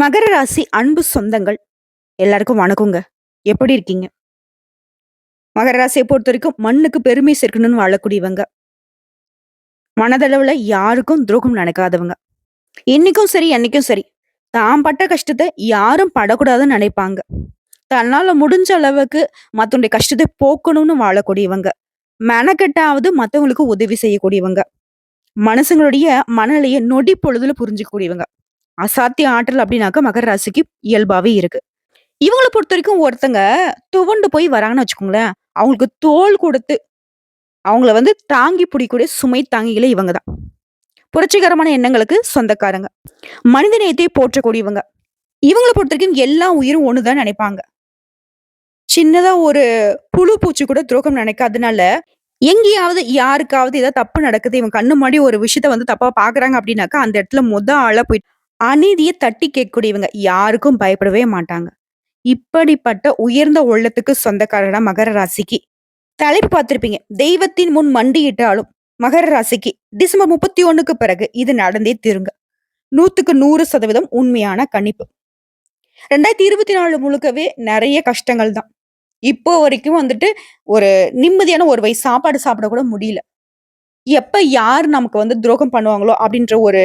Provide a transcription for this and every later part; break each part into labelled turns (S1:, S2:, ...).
S1: மகர ராசி அன்பு சொந்தங்கள். எல்லாருக்கும் வணக்கங்க. எப்படி இருக்கீங்க? மகர ராசியை பொறுத்த வரைக்கும் மண்ணுக்கு பெருமை சேர்க்கணும்னு வாழக்கூடியவங்க. மனதளவுல யாருக்கும் துரோகம் நினைக்காதவங்க இன்னைக்கும் சரி என்னைக்கும் சரி. தான் பட்ட கஷ்டத்தை யாரும் படக்கூடாதுன்னு நினைப்பாங்க. தன்னால முடிஞ்ச அளவுக்கு மத்தவங்களுடைய கஷ்டத்தை போக்கணும்னு வாழக்கூடியவங்க. மெனக்கெட்டாவது மத்தவங்களுக்கு உதவி செய்யக்கூடியவங்க. மனுஷங்களுடைய மனநிலையை நொடி பொழுதுல புரிஞ்சுக்கூடியவங்க அசாத்திய ஆற்றல் அப்படின்னாக்க மகர ராசிக்கு இயல்பாவே இருக்கு. இவங்கள பொறுத்த வரைக்கும் ஒருத்தங்க துவண்டு போய் வராங்கன்னு வச்சுக்கோங்களேன் அவங்களுக்கு தோல் கொடுத்து அவங்கள வந்து தாங்கி பிடிக்கூடிய சுமை தாங்கிகளே இவங்க தான் புரட்சிகரமான எண்ணங்களுக்கு சொந்தக்காரங்க. மனித நேயத்தை போற்றக்கூடியவங்க. இவங்களை பொறுத்த வரைக்கும் எல்லா உயிரும் ஒண்ணுதான் நினைப்பாங்க. சின்னதா ஒரு புழு பூச்சி கூட துரோகம் நினைக்காதனால எங்கேயாவது யாருக்காவது ஏதாவது தப்பு நடக்குது இவங்க கண்ணு முன்னாடி ஒரு விஷயத்த வந்து தப்பா பாக்குறாங்க அப்படின்னாக்கா அந்த இடத்துல முத ஆளா போயிட்டு அநீதியை தட்டி கேட்கக்கூடியவங்க யாருக்கும் பயப்படவே மாட்டாங்க. இப்படிப்பட்ட உயர்ந்த உள்ளத்துக்கு சொந்தக்காரனா மகர ராசிக்கு. தலைப்பு பார்த்திருப்பீங்க. தெய்வத்தின் முன் மண்டியிட்டாலும் மகர ராசிக்கு டிசம்பர் முப்பத்தி ஒண்ணுக்கு பிறகு இது நடந்தே திருங்க. நூத்துக்கு நூறு சதவீதம் உண்மையான கணிப்பு. ரெண்டாயிரத்தி இருபத்தி நாலு முழுக்கவே நிறைய கஷ்டங்கள் தான். இப்போ வரைக்கும் வந்துட்டு ஒரு நிம்மதியான ஒரு வயசு சாப்பாடு சாப்பிட கூட முடியல. எப்ப யார் நமக்கு வந்து துரோகம் பண்ணுவாங்களோ அப்படின்ற ஒரு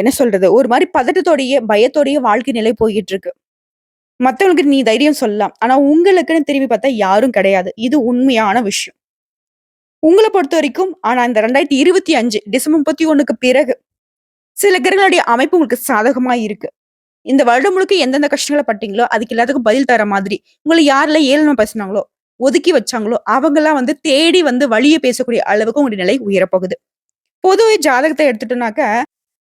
S1: என்ன சொல்றது? ஒரு மாதிரி பதட்டத்தோடைய பயத்தோடைய வாழ்க்கை நிலை போயிட்டு இருக்கு மத்தவங்களுக்கு நீ தைரியம் சொல்லலாம். ஆனா உங்களுக்குன்னு திரும்பி பார்த்தா யாரும் கிடையாது. இது உண்மையான விஷயம். உங்களை பொறுத்த வரைக்கும் ஆனா இந்த ரெண்டாயிரத்தி இருபத்தி அஞ்சு டிசம்பர் முப்பத்தி ஒண்ணுக்கு பிறகு சில கிரகங்களுடைய அமைப்பு உங்களுக்கு சாதகமா இருக்கு. இந்த வருடம் முழுக்க எந்தெந்த கஷ்டங்களை பட்டீங்களோ அதுக்கு எல்லாத்துக்கும் பதில் தர மாதிரி உங்களை யாரில் ஏளனம் பேசுனாங்களோ ஒதுக்கி வச்சாங்களோ அவங்கெல்லாம் வந்து தேடி வந்து வழியை பேசக்கூடிய அளவுக்கு உங்களுடைய நிலை உயரப்போகுது. பொதுவே ஜாதகத்தை எடுத்துட்டோம்னாக்க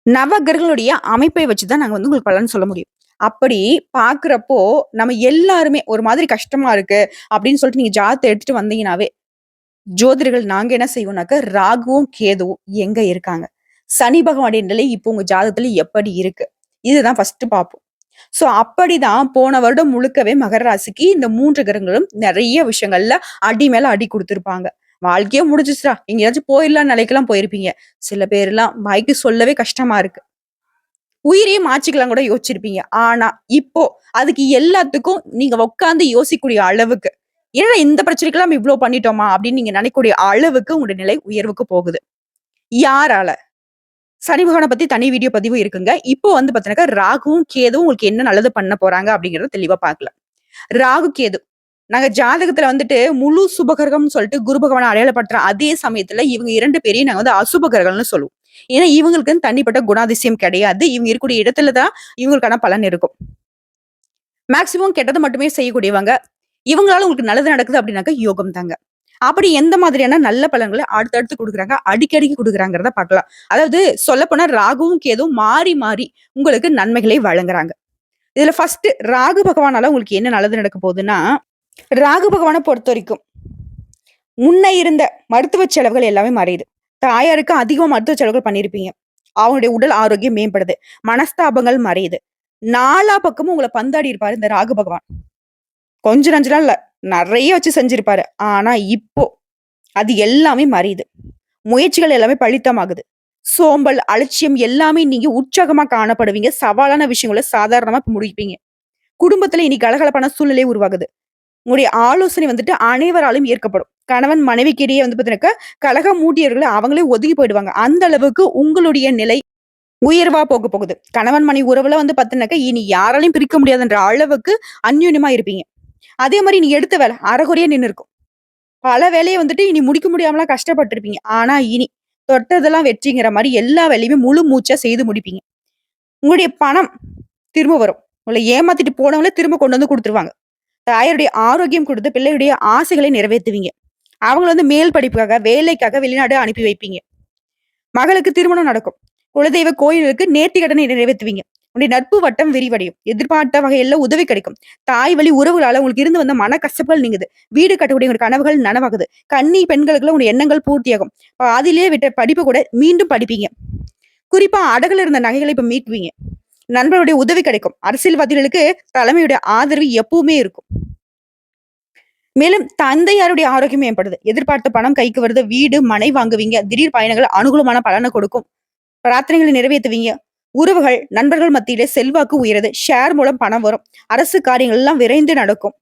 S1: நவ கிரகங்களுடைய அமைப்பை வச்சுதான் நாங்கள் வந்து உங்களுக்கு பலன் சொல்ல முடியும். அப்படி பார்க்குறப்போ நம்ம எல்லாருமே ஒரு மாதிரி கஷ்டமா இருக்கு அப்படின்னு சொல்லிட்டு நீங்க ஜாத்தை எடுத்துட்டு வந்தீங்கன்னாவே ஜோதிடர்கள் நாங்க என்ன செய்வோம்னாக்க ராகுவும் கேதுவும் எங்க இருக்காங்க? சனி பகவானுடைய நிலை இப்போ உங்க ஜாதகத்துல எப்படி இருக்கு? இதுதான் ஃபர்ஸ்ட் பார்ப்போம் ஸோ அப்படிதான் போன வருடம் முழுக்கவே மகர ராசிக்கு இந்த மூன்று கிரகங்களும் நிறைய விஷயங்கள்ல அடி மேல அடி கொடுத்துருப்பாங்க. வாழ்க்கையே முடிஞ்சிச்சுடா. எங்கேயாச்சும் போயிடலாம் நிலைக்கெல்லாம் போயிருப்பீங்க. சில பேர்லாம் வாய்க்கு சொல்லவே கஷ்டமா இருக்கு. உயிரையும் மாச்சிக்கலாம் கூட யோசிச்சிருப்பீங்க. ஆனா இப்போ அதுக்கு எல்லாத்துக்கும் நீங்க உட்காந்து யோசிக்கக்கூடிய அளவுக்கு ஏன்னா இந்த பிரச்சனைக்கெல்லாம் நம்ம இவ்வளவு பண்ணிட்டோமா அப்படின்னு நீங்க நினைக்கக்கூடிய அளவுக்கு உங்களுடைய நிலை உயர்வுக்கு போகுது. யாரால? சனி பகவானை பத்தி தனி வீடியோ பதிவு இருக்குங்க. இப்போ வந்து பாத்தீங்கன்னா ராகுவும் கேதுவும் உங்களுக்கு என்ன நல்லது பண்ண போறாங்க அப்படிங்கறத தெளிவா பார்க்கலாம். ராகு கேது நாங்க ஜாதகத்துல வந்துட்டு முழு சுபகரகம்னு சொல்லிட்டு குரு பகவானை அடையாளப்படுத்துற அதே சமயத்துல இவங்க இரண்டு பேரையும் நாங்க வந்து அசுபகரகம்னு சொல்லுவோம். ஏன்னா இவங்களுக்கு தனிப்பட்ட குணாதிசயம் கிடையாது. இவங்க இருக்கக்கூடிய இடத்துல தான் இவங்களுக்கான பலன் இருக்கும். மேக்சிமம் கெட்டது மட்டுமே செய்யக்கூடியவங்க. இவங்களால உங்களுக்கு நல்லது நடக்குது அப்படின்னாக்க யோகம் தாங்க. அப்படி எந்த மாதிரியான நல்ல பலன்களை அடுத்தடுத்து கொடுக்குறாங்க? அடிக்கடிக்கு கொடுக்குறாங்கிறத பார்க்கலாம். அதாவது சொல்லப்போனா ராகுவும் கேதுவும் மாறி மாறி உங்களுக்கு நன்மைகளை வழங்குறாங்க. இதுல ஃபர்ஸ்ட் ராகு பகவானால உங்களுக்கு என்ன நல்லது நடக்க போகுதுன்னா ராகு பகவானை பொறுத்த வரைக்கும் முன்ன இருந்த மருத்துவ செலவுகள் எல்லாமே மறையுது தாயாருக்கு அதிகமா மருத்துவ செலவுகள் பண்ணியிருப்பீங்க அவங்களுடைய உடல் ஆரோக்கியம் மேம்படுது. மனஸ்தாபங்கள் மறையுது நாலா பக்கமும் உங்களை பந்தாடி இருப்பாரு இந்த ராகு பகவான். கொஞ்ச நஞ்ச நாள் இல்ல நிறைய வச்சு செஞ்சிருப்பாரு. ஆனா இப்போ அது எல்லாமே மறையுது முயற்சிகள் எல்லாமே பழித்தமாகுது சோம்பல் அலட்சியம் எல்லாமே நீங்க உற்சாகமா காணப்படுவீங்க. சவாலான விஷயங்களை சாதாரணமா முடிப்பீங்க. குடும்பத்துல இனி கலகலப்பான சூழ்நிலை உருவாகுது. உங்களுடைய ஆலோசனை வந்துட்டு அனைவராலும் ஏற்கப்படும். கணவன் மனைவிக்கிடையே வந்து பாத்தீங்கன்னாக்கா கழக மூட்டியவர்களை அவங்களே ஒதுங்கி போயிடுவாங்க. அந்த அளவுக்கு உங்களுடைய நிலை உயர்வா போக போகுது. கணவன் மனைவி உறவுல வந்து பாத்தீங்கன்னாக்கா இனி யாராலையும் பிரிக்க முடியாதுன்ற அளவுக்கு அந்யூன்யமா இருப்பீங்க. அதே மாதிரி நீ எடுத்த வேலை அறகுறையா நின்று இருக்கும். பல வேலையை வந்துட்டு இனி முடிக்க முடியாமலாம் கஷ்டப்பட்டிருப்பீங்க. ஆனா இனி தொட்டதெல்லாம் வெற்றிங்கிற மாதிரி எல்லா வேலையுமே முழு மூச்சா செய்து முடிப்பீங்க. உங்களுடைய பணம் திரும்ப வரும். உங்களை ஏமாத்திட்டு போனவங்களே திரும்ப கொண்டு வந்து கொடுத்துருவாங்க. தாயாருடைய ஆரோக்கியம் கொடுத்து பிள்ளையுடைய ஆசைகளை நிறைவேற்றுவீங்க. அவங்கள வந்து மேல் படிப்புக்காக வேலைக்காக வெளிநாடு அனுப்பி வைப்பீங்க. மகளுக்கு திருமணம் நடக்கும். குலதெய்வ கோயிலுக்கு நேர்த்தி கடனை நிறைவேற்றுவீங்க. உங்களுடைய நட்பு வட்டம் விரிவடையும். எதிர்பார்த்த வகையில உதவி கிடைக்கும். தாய் வழி உறவுகளால உங்களுக்கு இருந்து வந்த மன கஷ்டங்கள் நீங்குது. வீடு கட்டக்கூடிய உங்க கனவுகள் நனவாகுது. கன்னி பெண்களுக்குள்ள உங்க எண்ணங்கள் பூர்த்தியாகும். பாதியிலேயே விட்ட படிப்பு கூட மீண்டும் படிப்பீங்க. குறிப்பா அடகுல இருந்த நகைகளை இப்ப மீட்பீங்க. நண்பருடைய உதவி கிடைக்கும். அரசியல்வாதிகளுக்கு தலைமையுடைய ஆதரவு எப்பவுமே இருக்கும். மேலும் தந்தையாருடைய ஆரோக்கியம் மேம்படுது எதிர்பார்த்த பணம் கைக்கு வருது. வீடு மனை வாங்குவீங்க. திடீர் பயணங்கள் அனுகூலமான பலனை கொடுக்கும். பிரார்த்தனைகளை நிறைவேற்றுவீங்க. உறவுகள் நண்பர்கள் மத்தியிலே செல்வாக்கு உயருது. ஷேர் மூலம் பணம் வரும். அரசு காரியங்கள் எல்லாம் விரைந்து நடக்கும்.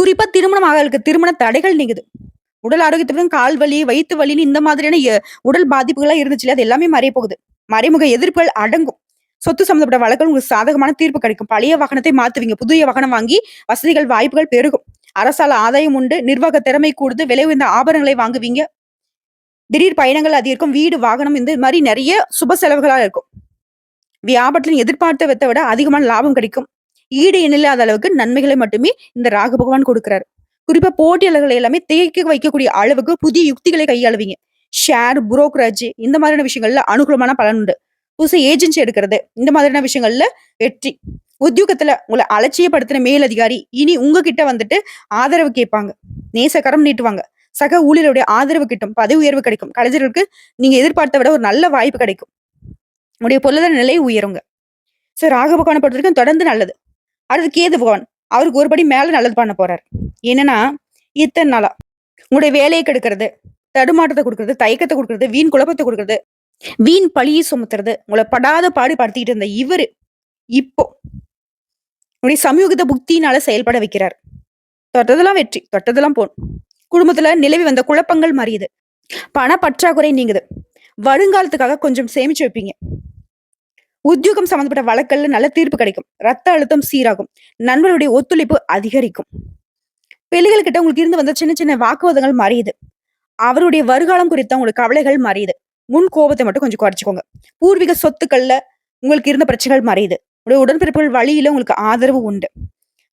S1: குறிப்பா திருமணம் ஆகலுக்கு திருமண தடைகள் நீங்குது. உடல் ஆரோக்கியத்துடன் கால் வலி வயிற்று வலின்னு இந்த மாதிரியான உடல் பாதிப்புகள்லாம் இருந்துச்சு அது எல்லாமே மறைய போகுது. மறைமுக எதிர்ப்புகள் அடங்கும். சொத்து சம்பந்தப்பட்ட வழக்குகள் உங்களுக்கு சாதகமான தீர்ப்பு கிடைக்கும். பழைய வாகனத்தை மாத்துவீங்க புதிய வாகனம் வாங்கி வசதிகள் வாய்ப்புகள் பெருகும். அரசால ஆதாயம் உண்டு. நிர்வாக திறமை கூடுது. விலை உயர்ந்த ஆபரணங்களை வாங்குவீங்க. திடீர் பயணங்கள் அதிகரிக்கும். வீடு வாகனம் இந்த மாதிரி நிறைய சுப செலவுகளாக இருக்கும். வியாபாரத்தில் எதிர்பார்த்தவத்தை விட அதிகமான லாபம் கிடைக்கும். ஈடு இணையில்லாத அளவுக்கு நன்மைகளை மட்டுமே இந்த ராகு பகவான் கொடுக்கிறாரு. குறிப்பா போட்டியாளர்கள் எல்லாமே தேய்க்க வைக்கக்கூடிய அளவுக்கு புதிய யுக்திகளை கையாளுவீங்க. ஷேர் புரோக்கரேஜ் இந்த மாதிரியான விஷயங்கள்ல அனுகூலமான பலன் உண்டு. புதுசு ஏஜென்சி எடுக்கிறது. இந்த மாதிரியான விஷயங்கள்ல வெற்றி. உத்தியோகத்துல உங்களை அலட்சியப்படுத்தின மேலதிகாரி இனி உங்ககிட்ட வந்துட்டு ஆதரவு கேட்பாங்க. நேசக்கரம் நீட்டுவாங்க. சக ஊழியருடைய ஆதரவு கிட்டும் பதவி உயர்வு கிடைக்கும். கலைஞர்களுக்கு நீங்க எதிர்பார்த்த விட ஒரு நல்ல வாய்ப்பு கிடைக்கும். உங்களுடைய பொருளாதார நிலை உயருங்க. சார் ராகு பொறுத்தவரைக்கும் பொறுத்த வரைக்கும் தொடர்ந்து நல்லது. அடுத்து கேது பகவான். அவருக்கு ஒருபடி மேல நல்லது பண்ண போறாரு. என்னன்னா இத்தனை நாளா உங்களுடைய வேலையை கெடுக்கிறது தடுமாற்றத்தை கொடுக்கறது தயக்கத்தை கொடுக்கறது வீண் குழப்பத்தை கொடுக்கறது வீண் பழியை சுமத்துறது உங்களை படாத பாடு படுத்திக்கிட்டு இருந்த இவரு இப்போ உங்களுடைய சமூகத்தை புக்தியினால செயல்பட வைக்கிறார். தொட்டதெல்லாம் வெற்றி தொட்டதெல்லாம் போன். குடும்பத்துல நிலவி வந்த குழப்பங்கள் மாறியுது. பண பற்றாக்குறை நீங்குது. வருங்காலத்துக்காக கொஞ்சம் சேமிச்சு வைப்பீங்க. உத்தியோகம் சம்பந்தப்பட்ட வழக்கல்ல நல்ல தீர்ப்பு கிடைக்கும். ரத்த அழுத்தம் சீராகும். நண்பர்களுடைய ஒத்துழைப்பு அதிகரிக்கும். பிள்ளைகள் கிட்ட உங்களுக்கு இருந்து வந்த சின்ன சின்ன வாக்குவாதங்கள் மாறியுது. அவருடைய வருகாலம் குறித்த உங்களுக்கு கவலைகள் மாறியது. முன் கோபத்தை மட்டும் கொஞ்சம் குறைச்சிக்கோங்க. பூர்வீக சொத்துக்கள்ல உங்களுக்கு இருந்த பிரச்சனைகள் மறையுது. உடைய உடன்பிறப்புகள் வழியில உங்களுக்கு ஆதரவு உண்டு.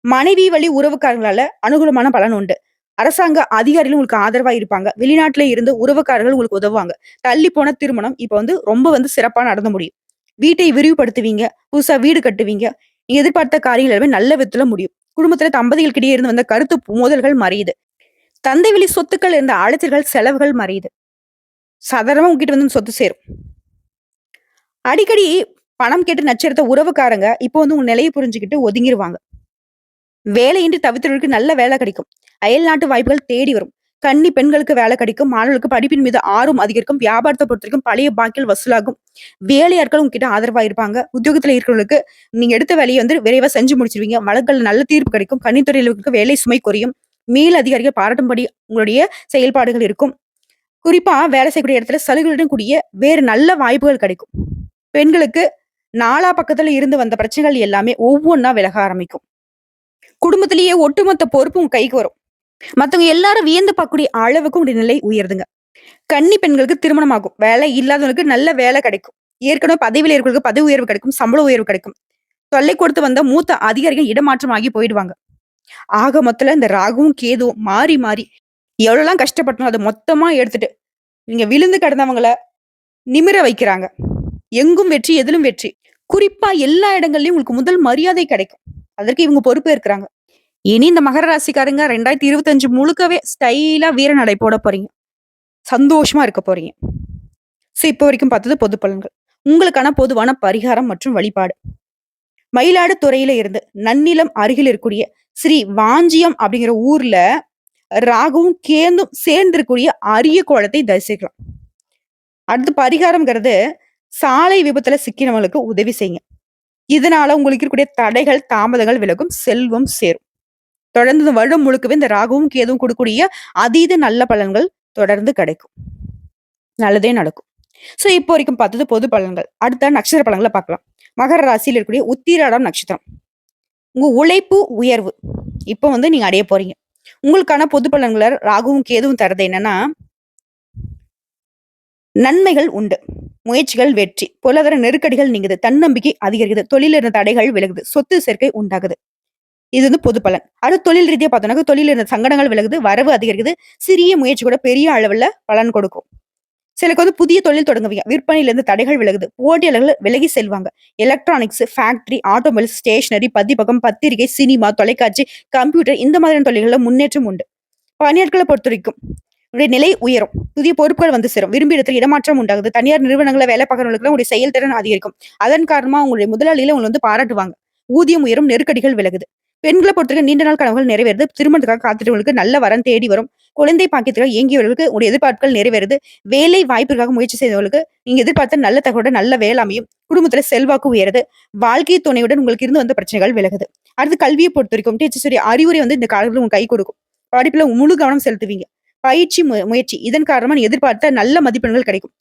S1: மனைவி வழி உறவுக்காரங்களால அனுகூலமான பலன் உண்டு. அரசாங்க அதிகாரிகள் உங்களுக்கு ஆதரவா இருப்பாங்க. வெளிநாட்டுல இருந்து உறவுக்காரர்கள் உங்களுக்கு உதவுவாங்க. தள்ளி போன திருமணம் இப்ப வந்து ரொம்ப வந்து சிறப்பா நடந்த முடியும். வீட்டை விரிவுபடுத்துவீங்க. புதுசா வீடு கட்டுவீங்க. நீங்க எதிர்பார்த்த காரியங்கள் எல்லாமே நல்ல விதத்துல முடியும். குடும்பத்துல தம்பதிகளுக்கிடையே இருந்து வந்த கருத்து மோதல்கள் மறையுது. தந்தை வழி சொத்துக்கள் இருந்த அலைச்சல்கள் செலவுகள் மறையுது. சாதாரணமாக உங்ககிட்ட வந்து சொத்து சேரும். அடிக்கடி பணம் கேட்டு நச்சரித்த உறவுக்காரங்க இப்போ வந்து உங்க நிலையை புரிஞ்சுக்கிட்டு ஒதுங்கிருவாங்க. வேலையின்றி தவிர்த்தவர்களுக்கு நல்ல வேலை கிடைக்கும். அயல் நாட்டு வாய்ப்புகள் தேடி வரும். கன்னி பெண்களுக்கு வேலை கிடைக்கும். மாணவர்களுக்கு படிப்பின் மீது ஆர்வம் அதிகரிக்கும். வியாபாரத்தை பொறுத்த வரைக்கும் பழைய பாக்கில் வசூலாகும். வேலையாட்கள் உங்ககிட்ட ஆதரவாக இருப்பாங்க உத்தியோகத்தில் இருக்கிறவங்களுக்கு நீங்க எடுத்த வேலையை வந்து விரைவாக செஞ்சு முடிச்சிருவீங்க. வழக்கில் நல்ல தீர்ப்பு கிடைக்கும். கன்னித்துறையிலுக்கு வேலை சுமை குறையும். மேல் அதிகாரிகள் பாராட்டும்படி உங்களுடைய செயல்பாடுகள் இருக்கும். குறிப்பா வேலை செய்யக்கூடிய இடத்துல சலுகையுடன் கூடிய வேறு நல்ல வாய்ப்புகள் கிடைக்கும். பெண்களுக்கு நாலா பக்கத்துல இருந்து வந்த பிரச்சனைகள் எல்லாமே ஒவ்வொன்றா விலக ஆரம்பிக்கும். குடும்பத்திலேயே ஒட்டுமொத்த பொறுப்பும் கைக்கு வரும். மத்தவங்க எல்லாரும் வியந்து பார்க்கக்கூடிய அளவுக்கு உங்களுடைய நிலை உயருதுங்க. கன்னி பெண்களுக்கு திருமணம் ஆகும் வேலை இல்லாதவங்களுக்கு நல்ல வேலை கிடைக்கும். ஏற்கனவே பதவியில் இருக்கிறவங்களுக்கு பதவி உயர்வு கிடைக்கும் சம்பள உயர்வு கிடைக்கும். தொல்லை கொடுத்து வந்த மூத்த அதிகாரிகள் இடமாற்றம் ஆகி போயிடுவாங்க. ஆக மொத்தத்துல இந்த ராகுவும் கேதுவும் மாறி மாறி எவ்வளோலாம் கஷ்டப்பட்டோம் அதை மொத்தமாக எடுத்துட்டு நீங்கள் விழுந்து கிடந்தவங்கள நிமிர வைக்கிறாங்க. எங்கும் வெற்றி எதிலும் வெற்றி. குறிப்பா எல்லா இடங்கள்லயும் உங்களுக்கு முதல் மரியாதை கிடைக்கும். அதற்கு இவங்க பொறுப்பு இருக்கிறாங்க இனி இந்த மகர ராசிக்காரங்க ரெண்டாயிரத்தி இருபத்தஞ்சு முழுக்கவே ஸ்டைலா வீர நடை போட போறீங்க. சந்தோஷமா இருக்க போறீங்க. ஸோ இப்போ வரைக்கும் பார்த்தது பொது பலன்கள். உங்களுக்கான பொதுவான பரிகாரம் மற்றும் வழிபாடு. மயிலாடுதுறையில இருந்து நன்னிலம் அருகில் இருக்கக்கூடிய ஸ்ரீ வாஞ்சியம் அப்படிங்கிற ஊர்ல ராகுவும் கேந்தும் சேர்ந்து இருக்கக்கூடிய அரிய கோலத்தை தரிசிக்கலாம். அடுத்து பரிகாரம்ங்கிறது சாலை விபத்துல சிக்கினவங்களுக்கு உதவி செய்யுங்க. இதனால உங்களுக்கு இருக்கக்கூடிய தடைகள் தாமதங்கள் விலகும் செல்வம் சேரும். தொடர்ந்து வருடம் முழுக்கவே இந்த ராகுவும் கேதுவும் கொடுக்கக்கூடிய அதீத நல்ல பலன்கள் தொடர்ந்து கிடைக்கும். நல்லதே நடக்கும். சோ இப்போ வரைக்கும் பார்த்தது பொது பலன்கள். அடுத்த நட்சத்திர பலன்களை பார்க்கலாம். மகர ராசியில் இருக்கக்கூடிய உத்திராடம் நட்சத்திரம். உங்க உழைப்பு உயர்வு. இப்போ வந்து நீங்க அடைய போறீங்க. உங்களுக்கான பொது பலன்களை ராகுவும் கேதுவும் தரது என்னன்னா நன்மைகள் உண்டு. முயற்சிகள் வெற்றி. பொருளாதார நெருக்கடிகள் நீங்குது. தன்னம்பிக்கை அதிகரிக்குது. தொழில் இருந்த தடைகள் விலகுது. சொத்து சேர்க்கை உண்டாகுது. இது வந்து பொது பலன். அடுத்து தொழில் ரீதியா பார்த்தோம்னா தொழில் இருந்த சங்கடங்கள் விலகுது. வரவு அதிகரிக்குது. சிறிய முயற்சி கூட பெரிய அளவுல பலன் கொடுக்கும். சிலருக்கு வந்து புதிய தொழில் தொடங்குவீங்க. விற்பனையிலிருந்து தடைகள் விலகுது. போட்டியாளர்கள் விலகி செல்வாங்க. எலக்ட்ரானிக்ஸ் ஃபேக்டரி ஆட்டோமொபைல் ஸ்டேஷனரி பதிப்பகம் பத்திரிகை சினிமா தொலைக்காட்சி கம்ப்யூட்டர் இந்த மாதிரியான தொழில்களில் முன்னேற்றம் உண்டு. பணியாட்களை பொறுத்த வரைக்கும் உடைய நிலை உயரும். புதிய பொறுப்புகள் வந்து சேரும். விரும்பிய இடத்துல இடமாற்றம் உண்டாகுது. தனியார் நிறுவனங்களை வேலை பார்க்கறவங்களுக்கு உங்களுடைய செயல்திறன் அதிகரிக்கும். அதன் காரணமா உங்களுடைய முதலாளியில உங்களை வந்து பாராட்டுவாங்க. ஊதியம் உயரும். நெருக்கடிகள் விலகுது. பெண்களை பொறுத்தவரைக்கும் நீண்ட நாள் கனவுகள் நிறைவேறுது. திருமணத்துக்காக காத்துட்டவங்களுக்கு நல்ல வரம் தேடி வரும். குழந்தை பாக்கியத்துக்காக இயங்கியவர்களுக்கு உடைய எதிர்பார்ப்புகள் நிறைவேறுது. வேலை வாய்ப்பிற்காக முயற்சி செய்தவர்களுக்கு நீங்க எதிர்பார்த்த நல்ல தகவலுடன் நல்ல வேலை அமையும். குடும்பத்துல செல்வாக்கு உயருது. வாழ்க்கை துணையுடன் உங்களுக்கு இருந்து வந்த பிரச்சனைகள் விலகுது. அடுத்து கல்வியை பொறுத்த வரைக்கும் டீச்சர்ஸுடைய அறிவுரை வந்து இந்த காலத்துல உங்க கை கொடுக்கும். படிப்புல முழு கவனம் செலுத்துவீங்க. பயிற்சி மு- முயற்சி. இதன் காரணமாக எதிர்பார்த்த நல்ல மதிப்பெண்கள் கிடைக்கும்.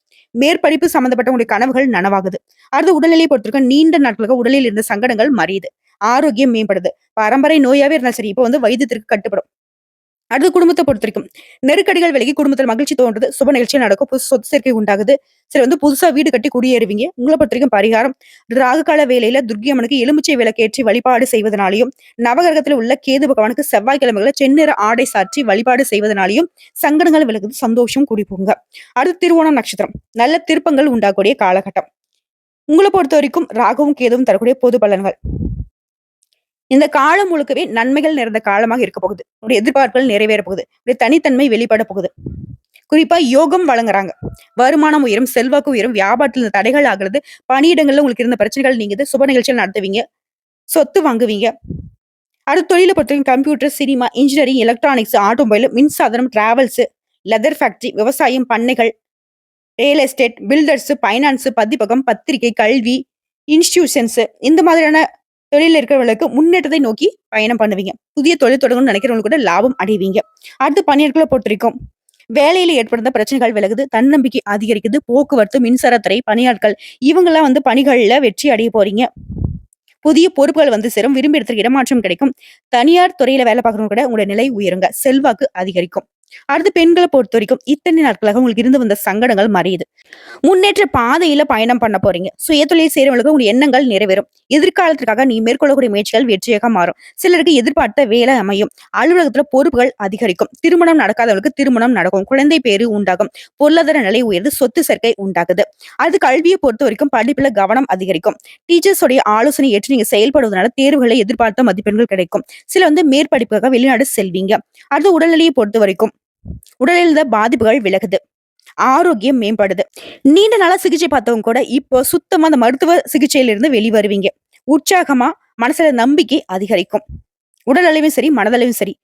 S1: மேற்படிப்பு சம்பந்தப்பட்ட உங்களுடைய கனவுகள் நனவாகுது. அடுத்து உடல்நிலையை பொறுத்திருக்க நீண்ட நாட்களுக்கு உடலில் இருந்த சங்கடங்கள் மறையுது ஆரோக்கியம் மேம்படுது. பரம்பரை நோயாவே இருந்தாலும் சரி இப்போ வந்து வைத்தியத்திற்கு கட்டுப்படும். அடுத்து குடும்பத்தை பொறுத்த வரைக்கும் நெருக்கடிகள் விலகி குடும்பத்தில் மகிழ்ச்சி தோன்றது சுப நிகழ்ச்சி நடக்கும் புது சொத்து சேர்க்கை உண்டாகுது. சரி வந்து புதுசா வீடு கட்டி குடியேறுவீங்க. உங்களை பொறுத்த வரைக்கும் பரிகாரம் ராகுகால வேலையில துர்க்கி அம்மனுக்கு எலுமிச்சை விளக்கேற்றி வழிபாடு செய்வதனாலையும் நவகிரகத்தில் உள்ள கேது பகவானுக்கு செவ்வாய்க்கிழமைகளை செந்நிற ஆடை சாற்றி வழிபாடு செய்வதனாலையும் சங்கடங்கள் விலகுது சந்தோஷம் கூடி அடுத்து திருவோணம் நட்சத்திரம் நல்ல திருப்பங்கள் உண்டாகக்கூடிய காலகட்டம். உங்களை பொறுத்த வரைக்கும் ராகவும் கேதுவும் தரக்கூடிய பொது பலன்கள். இந்த காலம் முழுக்கவே நன்மைகள் நிறைந்த காலமாக இருக்க போகுது. உடைய எதிர்பார்ப்புகள் நிறைவேற போகுது. உடைய தனித்தன்மை வெளிப்பட போகுது. குறிப்பா யோகம் வழங்குறாங்க. வருமானம் உயரும் செல்வாக்கு உயரும் வியாபாரத்தில் இருந்த தடைகள் ஆகுறது பணியிடங்கள்ல உங்களுக்கு இருந்த பிரச்சனைகள் நீங்குது சுப நிகழ்ச்சிகள் நடத்துவீங்க சொத்து வாங்குவீங்க. அடுத்த தொழிலை பொறுத்தவரைக்கும் computer cinema engineering electronics automobile மின்சாதனம் travels leather factory விவசாயம் பண்ணைகள் ரியல் எஸ்டேட் பில்டர்ஸ் பைனான்ஸ் பதிப்பகம் பத்திரிகை கல்வி இன்ஸ்டிடியூஷன்ஸ் இந்த மாதிரியான தொழில் இருக்கிறவங்களுக்கு முன்னேற்றத்தை நோக்கி பயணம் பண்ணுவீங்க. புதிய தொழில் தொடங்கணும்னு நினைக்கிறவங்களுக்கு கூட லாபம் அடைவீங்க. அடுத்து பணியாட்களை பொறுத்திருக்கும் வேலையில ஏற்படுத்த பிரச்சனைகள் விலகுது தன்னம்பிக்கை அதிகரிக்குது போக்குவரத்து மின்சாரத்துறை பணியாட்கள் இவங்கெல்லாம் வந்து பணிகள்ல வெற்றி அடைய போறீங்க. புதிய பொறுப்புகள் வந்து சேரும் விரும்பி இடத்துக்கு இடமாற்றம் கிடைக்கும். தனியார் துறையில வேலை பார்க்கறவங்க கூட உங்களோட நிலை உயருங்க செல்வாக்கு அதிகரிக்கும். அடுத்து பெண்களை பொறுத்த வரைக்கும் இத்தனை நாட்களாக உங்களுக்கு இருந்து வந்த சங்கடங்கள் மறையுது. முன்னேற்ற பாதையில பயணம் பண்ண போறீங்க. சுய தொழில் செய்யறவங்களுக்கு உங்களுடைய எண்ணங்கள் நிறைவேறும். எதிர்காலத்திற்காக நீ மேற்கொள்ளக்கூடிய முயற்சிகள் வெற்றியாக மாறும். சிலருக்கு எதிர்பார்த்த வேலை அமையும். அலுவலகத்துல பொறுப்புகள் அதிகரிக்கும். திருமணம் நடக்காதவங்களுக்கு திருமணம் நடக்கும். குழந்தை பேரு உண்டாகும். பொருளாதார நிலை உயர்ந்து சொத்து சேர்க்கை உண்டாகுது. அது கல்வியை பொறுத்த வரைக்கும் படிப்புல கவனம் அதிகரிக்கும். டீச்சர்ஸோடைய ஆலோசனை ஏற்று நீங்க செயல்படுவதனால தேர்வுகளை எதிர்பார்த்த மதிப்பெண்கள் கிடைக்கும். சில வந்து மேற்படிப்புக்காக வெளிநாடு செல்வீங்க. அடுத்து உடல்நிலையை பொறுத்த வரைக்கும் உடலில் பாதிப்புகள் விலகுது. ஆரோக்கியம் மேம்படுது. நீண்ட நாளா சிகிச்சை பார்த்தவங்க கூட இப்போ சுத்தமா அந்த மருத்துவ சிகிச்சையில இருந்து வெளிவருவீங்க. உற்சாகமா மனசுல நம்பிக்கை அதிகரிக்கும். உடல் அளவும் சரி மனதளவும் சரி.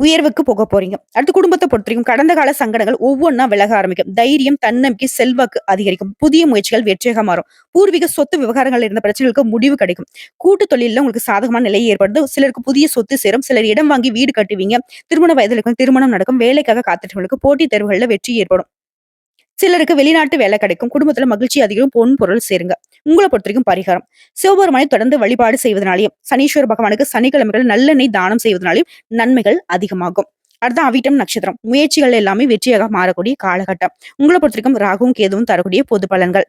S1: உயர்வுக்கு போக போறீங்க. அடுத்து குடும்பத்தை பொறுத்தவரைக்கும் கடந்த கால சங்கடங்கள் ஒவ்வொன்றா விலக ஆரம்பிக்கும். தைரியம் தன்னம்பிக்கை செல்வாக்கு அதிகரிக்கும். புதிய முயற்சிகள் வெற்றியாக மாறும். பூர்வீக சொத்து விவகாரங்கள் இருந்த பிரச்சனைகளுக்கு முடிவு கிடைக்கும். கூட்டு தொழிலில் உங்களுக்கு சாதகமான நிலை ஏற்படுது. சிலருக்கு புதிய சொத்து சேரும். சிலர் இடம் வாங்கி வீடு கட்டுவீங்க. திருமண வயதில் திருமணம் நடக்கும். வேலைக்காக காத்துட்டவங்களுக்கு போட்டித் தேர்வுகளில் வெற்றி ஏற்படும். சிலருக்கு வெளிநாட்டு வேலை கிடைக்கும். குடும்பத்துல மகிழ்ச்சி அதிகம். பொன் பொருள் சேருங்க. உங்களை பொறுத்த வரைக்கும் பரிகாரம். சிவபெருமானை தொடர்ந்து வழிபாடு செய்வதனாலையும் சனீஸ்வர பகவானுக்கு சனிக்கிழமைகள் நல்லெண்ணெய் தானம் செய்வதனாலையும் நன்மைகள் அதிகமாகும். அடுத்த அவிட்டம் நட்சத்திரம். முயற்சிகள் எல்லாமே வெற்றியாக மாறக்கூடிய காலகட்டம். உங்களை பொறுத்த வரைக்கும் ராகுவும் கேதுவும் தரக்கூடிய பொது பலன்கள்.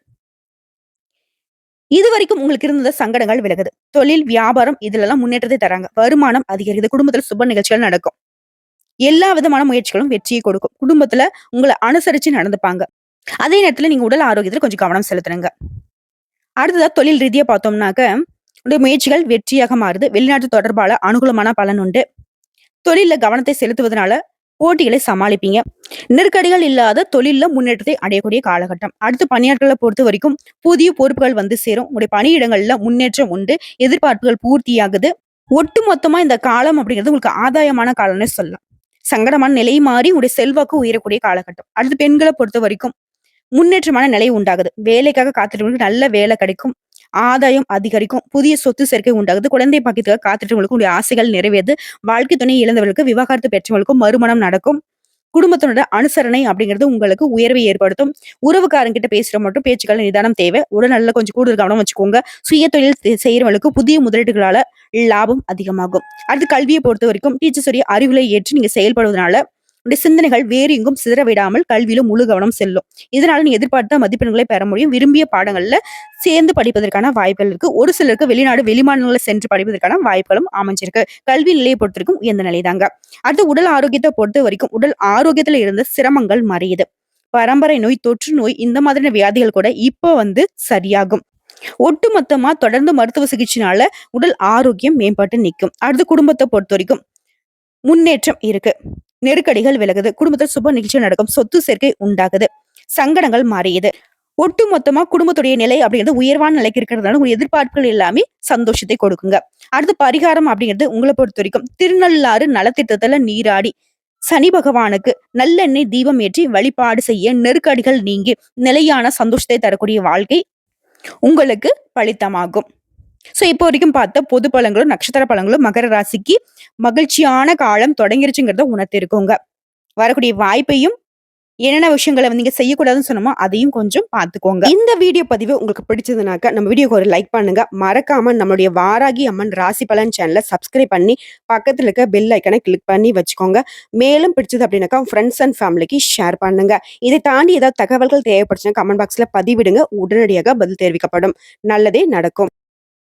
S1: இது வரைக்கும் உங்களுக்கு இருந்த சங்கடங்கள் விலகுது. தொழில் வியாபாரம் இதுல எல்லாம் முன்னேற்றத்தை தராங்க. வருமானம் அதிகரிக்குது. குடும்பத்துல சுப நிகழ்ச்சிகள் நடக்கும். எல்லா விதமான முயற்சிகளும் வெற்றியை கொடுக்கும். குடும்பத்துல உங்களை அனுசரிச்சு நடந்துப்பாங்க. அதே நேரத்துல நீங்க உடல் ஆரோக்கியத்துல கொஞ்சம் கவனம் செலுத்துறங்க அடுத்ததா தொழில் ரீதியா பார்த்தோம்னாக்க உடைய முயற்சிகள் வெற்றியாக மாறுது. வெளிநாட்டு தொடர்பால அனுகூலமான பலன் உண்டு. தொழில கவனத்தை செலுத்துவதனால போட்டிகளை சமாளிப்பீங்க. நெருக்கடிகள் இல்லாத தொழில முன்னேற்றத்தை அடையக்கூடிய காலகட்டம். அடுத்து பணியாட்களை பொறுத்த வரைக்கும் புதிய பொறுப்புகள் வந்து சேரும். உங்களுடைய பணியிடங்கள்ல முன்னேற்றம் உண்டு. எதிர்பார்ப்புகள் பூர்த்தியாகுது. ஒட்டு மொத்தமா இந்த காலம் அப்படிங்கிறது உங்களுக்கு ஆதாயமான காலம்னு சொல்லலாம். சங்கடமான நிலை மாறி உங்களுடைய செல்வாக்கு உயரக்கூடிய காலகட்டம். அடுத்து பெண்களை பொறுத்த வரைக்கும் முன்னேற்றமான நிலை உண்டாகுது. வேலைக்காக காத்துட்டு நல்ல வேலை கிடைக்கும். ஆதாயம் அதிகரிக்கும். புதிய சொத்து சேர்க்கை உண்டாகுது. குழந்தை பாக்கியத்துக்காக காத்துட்டவங்களுக்கு உடைய ஆசைகள் நிறைவேறுது. வாழ்க்கை துணை இழந்தவர்களுக்கு விவாகரத்து பெற்றவங்களுக்கும் மறுமணம் நடக்கும். குடும்பத்தினோட அனுசரணை அப்படிங்கிறது உங்களுக்கு உயர்வை ஏற்படுத்தும். உறவுக்காரங்கிட்ட பேசுற மட்டும் பேச்சுக்கள் நிதானம் தேவை. உடல்நல கொஞ்சம் கூடுதல் கவனம் வச்சுக்கோங்க. சுய தொழில் செய்யறவங்களுக்கு புதிய முதலீடுகளால லாபம் அதிகமாகும். அடுத்து கல்வியை பொறுத்த வரைக்கும் டீச்சர்ஸ் அறிவுரை ஏற்று நீங்க செயல்படுவதனால உடைய சிந்தனைகள் வேறு எங்கும் சிதற விடாமல் முழு கவனம் செல்லும். இதனால நீ எதிர்பார்த்த மதிப்பெண்களை பெற முடியும். விரும்பிய பாடங்கள்ல சேர்ந்து படிப்பதற்கான வாய்ப்புகள் இருக்கு. ஒரு சிலருக்கு வெளிநாடு வெளிமாநிலங்களில் சென்று படிப்பதற்கான வாய்ப்புகளும் அமைஞ்சிருக்கு. கல்வி நிலையை பொறுத்திருக்கும் உயர்ந்த நிலைதாங்க அடுத்து உடல் ஆரோக்கியத்தை பொறுத்த வரைக்கும் உடல் ஆரோக்கியத்துல இருந்த சிரமங்கள் மறையுது. பரம்பரை நோய் தொற்று நோய் இந்த மாதிரியான வியாதிகள் கூட இப்போ வந்து சரியாகும். ஒட்டுமொத்தமா தொடர்ந்து மருத்துவ சிகிச்சைனால உடல் ஆரோக்கியம் மேம்பட்டு நிற்கும். அடுத்து குடும்பத்தை பொறுத்த வரைக்கும் முன்னேற்றம் இருக்கு. நெருக்கடிகள் விலகுது. குடும்பத்தில் சுப நிகழ்ச்சி நடக்கும். சொத்து சேர்க்கை உண்டாகுது. சங்கடங்கள் மாறியது ஒட்டு மொத்தமா குடும்பத்துடைய நிலை அப்படிங்கிறது உயர்வான நிலைக்கு இருக்கிறதுனால உங்க எதிர்பார்ப்புகள் எல்லாமே சந்தோஷத்தை கொடுக்குங்க. அடுத்து பரிகாரம் அப்படிங்கிறது உங்களை பொறுத்த வரைக்கும் திருநள்ளாறு நலத்திட்டத்துல நீராடி சனி பகவானுக்கு நல்லெண்ணெய் தீபம் ஏற்றி வழிபாடு செய்ய நெருக்கடிகள் நீங்கி நிலையான சந்தோஷத்தை தரக்கூடிய வாழ்க்கை உங்களுக்கு பலித்தமாகும். ஸோ இப்போ வரைக்கும் பார்த்த பொது பழங்களும் நட்சத்திர பழங்களும் மகர ராசிக்கு மகிழ்ச்சியான காலம் தொடங்கிருச்சுங்கிறத உணர்த்திருக்கோங்க. வரக்கூடிய வாய்ப்பையும் என்னென்ன விஷயங்களை வந்து நீங்க செய்யக்கூடாதுன்னு சொன்னோமோ அதையும் கொஞ்சம் பார்த்துக்கோங்க.
S2: இந்த வீடியோ பதிவு உங்களுக்கு பிடிச்சதுனாக்க நம்ம வீடியோக்கு ஒரு லைக் பண்ணுங்க. மறக்காம நம்மளுடைய வாராகி அம்மன் ராசி பலன் சேனலை சப்ஸ்கிரைப் பண்ணி பக்கத்தில் இருக்க பெல் ஐக்கனை கிளிக் பண்ணி வச்சுக்கோங்க. மேலும் பிடிச்சது அப்படின்னாக்கா ஃப்ரெண்ட்ஸ் அண்ட் ஃபேமிலிக்கு ஷேர் பண்ணுங்க. இதை தாண்டி ஏதாவது தகவல்கள் தேவைப்படுச்சுன்னா கமெண்ட் பாக்ஸ்ல பதிவிடுங்க. உடனடியாக பதில் தெரிவிக்கப்படும். நல்லதே நடக்கும்.